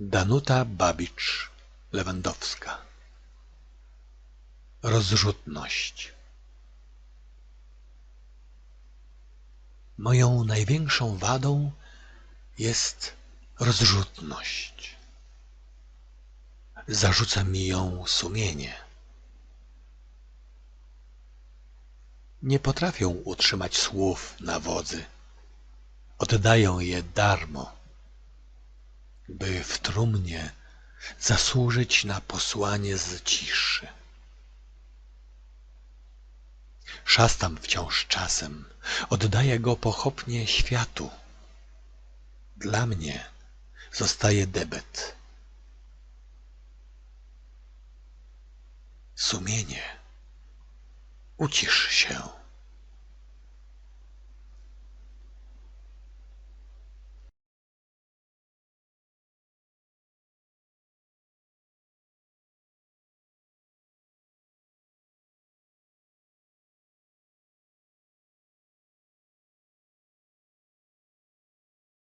Danuta Babicz Lewandowska Rozrzutność Moją największą wadą jest rozrzutność. Zarzuca mi ją sumienie. Nie potrafię utrzymać słów na wodzy. Oddaję je darmo, by w trumnie zasłużyć na posłanie z ciszy. Szastam wciąż czasem, oddaję go pochopnie światu. Dla mnie zostaje debet. Sumienie, ucisz się.